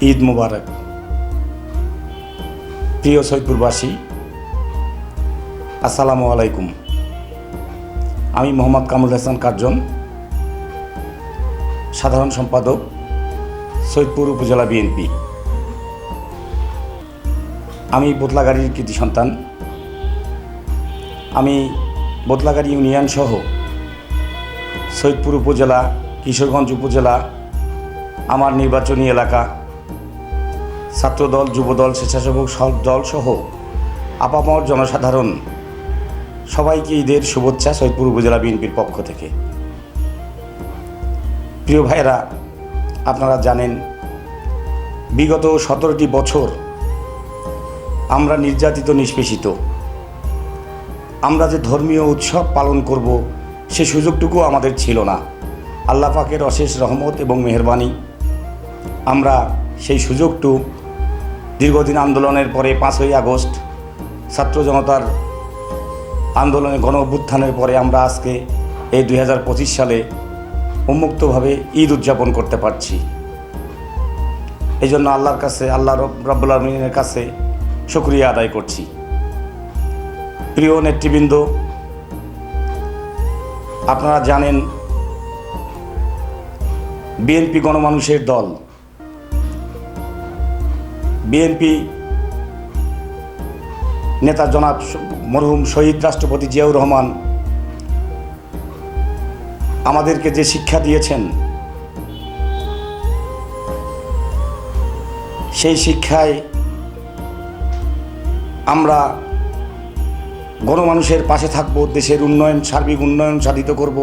ঈদ মুবারক। প্রিয় সৈয়দপুরবাসী, আসসালামু আলাইকুম। আমি মোহাম্মদ কামরুল হাসান কার্জন, সাধারণ সম্পাদক সৈদপুর উপজেলা বিএনপি। আমি বোতলাগাড়ির কৃতি সন্তান। আমি বোতলাগাড়ি ইউনিয়ন সহ সৈয়দপুর উপজেলা, কিশোরগঞ্জ উপজেলা, আমার নির্বাচনী এলাকা ছাত্রদল, যুবদল, স্বেচ্ছাসেবক সব দল সহ আপামর জনসাধারণ সবাইকে ঈদের শুভেচ্ছা সৈয়দপুর উপজেলা বিএনপির পক্ষ থেকে। প্রিয় ভাইরা আপনারা জানেন, বিগত সতেরোটি বছর আমরা নির্যাতিত, নিষ্পেষিত। আমরা যে ধর্মীয় উৎসব পালন করব, সে সুযোগটুকু আমাদের ছিল না। আল্লাহ পাকের অশেষ রহমত এবং মেহরবানি, আমরা সেই সুযোগটু দীর্ঘদিন আন্দোলনের পরে পাঁচই আগস্ট ছাত্র জনতার আন্দোলনে গণ অভ্যুত্থানের পরে আমরা আজকে এই দু হাজার পঁচিশ সালে উন্মুক্তভাবে ঈদ উদযাপন করতে পারছি। এই জন্য আল্লাহর কাছে, আল্লাহ রব- রব্বুল আলমিনের কাছে শুক্রিয়া আদায় করছি। প্রিয় নেতৃবৃন্দ, আপনারা জানেন, বিএনপি গণমানুষের দল বিএনপি নেতা জনাব মরহুম শহীদ রাষ্ট্রপতি জিয়াউর রহমান আমাদেরকে যে শিক্ষা দিয়েছেন, সেই শিক্ষায় আমরা গণমানুষের পাশে থাকব, দেশের উন্নয়ন, সার্বিক উন্নয়ন সাধিত করব,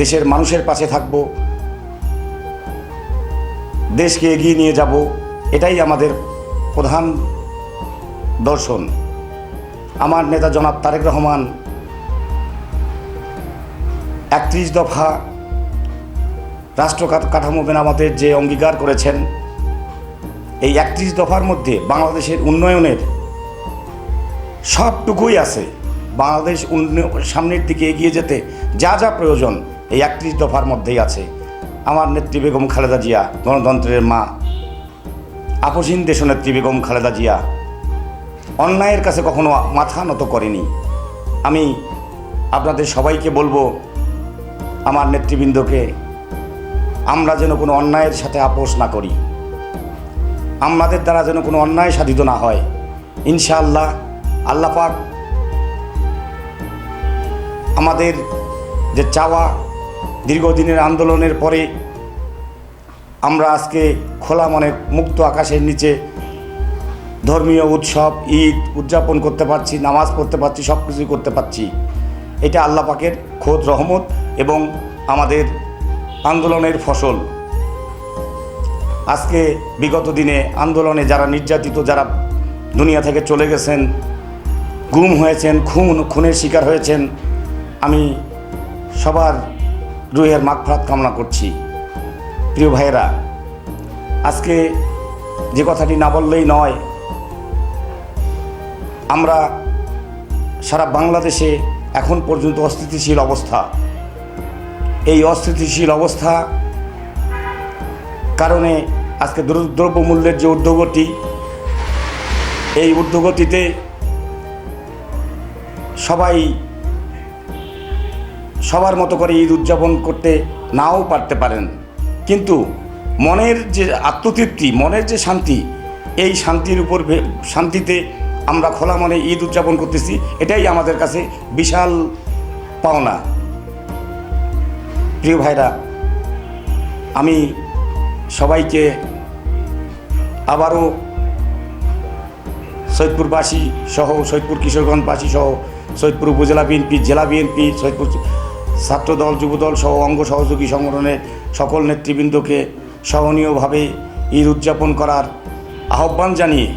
দেশের মানুষের পাশে থাকব, দেশকে এগিয়ে নিয়ে যাব, এটাই আমাদের প্রধান দর্শন। আমার নেতা জনাব তারেক রহমান একত্রিশ দফা রাষ্ট্র কাঠ- কাঠামো মেরামতের যে অঙ্গীকার করেছেন, এই একত্রিশ দফার মধ্যে বাংলাদেশের উন্নয়নের সবটুকুই আছে। বাংলাদেশ সামনের দিকে এগিয়ে যেতে যা যা প্রয়োজন এই একত্রিশ দফার মধ্যেই আছে। আমার নেত্রী বেগম খালেদা জিয়া, গণতন্ত্রের মা। আপসীন দেশনেত্রী বেগম খালেদা জিয়া। অন্যায়ের কাছে কখনো মাথা নত করেনি। আমি আপনাদের সবাইকে বলব, আমার নেতৃবৃন্দকে, আমরা যেন কোনো অন্যায়ের সাথে আপোষ না করি। আমাদের দ্বারা যেন কোনো অন্যায় সাধিত না হয়। ইনশাআল্লাহ, আল্লাহ পাক আমাদের যে চাওয়া দীর্ঘদিনের আন্দোলনের পরে আমরা আজকে খোলা মনে মুক্ত আকাশের নিচে ধর্মীয় উৎসব, ঈদ উদযাপন করতে পারছি, নামাজ পড়তে পারছি সব কিছুই করতে পারছি। এটা আল্লাহ পাকের খোদ রহমত এবং আমাদের আন্দোলনের ফসল। আজকে বিগত দিনে আন্দোলনে যারা নির্যাতিত, যারা দুনিয়া থেকে চলে গেছেন, গুম হয়েছেন, খুন, খুনের শিকার হয়েছেন, আমি সবার রুহের মাগফারাত কামনা করছি। প্রিয় ভাইয়েরা, আজকে যে কথাটি না বললেই নয়, আমরা সারা বাংলাদেশে এখন পর্যন্ত অস্থিতিশীল অবস্থা। এই অস্থিতিশীল অবস্থা কারণে আজকে দ্র- দ্রব্যমূল্যের যে ঊর্ধ্বগতি, এই ঊর্ধ্বগতিতে সবাই সবার মতো করে ঈদ উদযাপন করতে নাও পারতে পারেন। কিন্তু মনের যে আত্মতৃপ্তি, মনের যে শান্তি, এই শান্তির উপর শান্তিতে আমরা খোলা মনে ঈদ উদযাপন করতেছি, এটাই আমাদের কাছে বিশাল পাওনা। প্রিয় ভাইরা, আমি সবাইকে আবারও সৈয়দপুরবাসী সহ, সৈয়দপুর কিশোরগঞ্জবাসী সহ, সৈয়দপুর উপজেলা বিএনপি, জেলা বিএনপি, সৈয়দপুর ছাত্রদল, যুবদল সহ অঙ্গ সহযোগী সংগঠনের সকল নেতৃবৃন্দকে সহনীয়ভাবে ঈদ উদযাপন করার আহ্বান জানিয়ে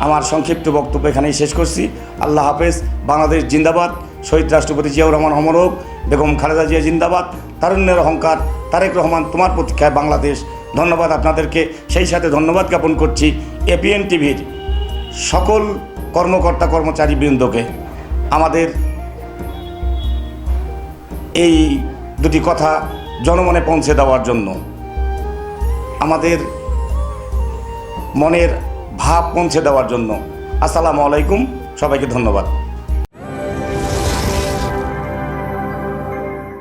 আমার সংক্ষিপ্ত বক্তব্য এখানেই শেষ করছি। আল্লাহ হাফেজ, বাংলাদেশ জিন্দাবাদ। শহীদ রাষ্ট্রপতি জিয়াউর রহমান অমরক বেগম খালেদা জিয়া জিন্দাবাদ। তারুণ্যের অহংকার, তারেক রহমান তোমার প্রতীক্ষায় বাংলাদেশ। ধন্যবাদ আপনাদেরকে। সেই সাথে ধন্যবাদ জ্ঞাপন করছি এপিএন টিভির সকল কর্মকর্তা কর্মচারী বৃন্দকে আমাদের এই দুটি কথা জনমনে পৌঁছে দেওয়ার জন্য। আমাদের মনের ভাব পৌঁছে দেওয়ার জন্য। আসসালামু আলাইকুম, সবাইকে ধন্যবাদ।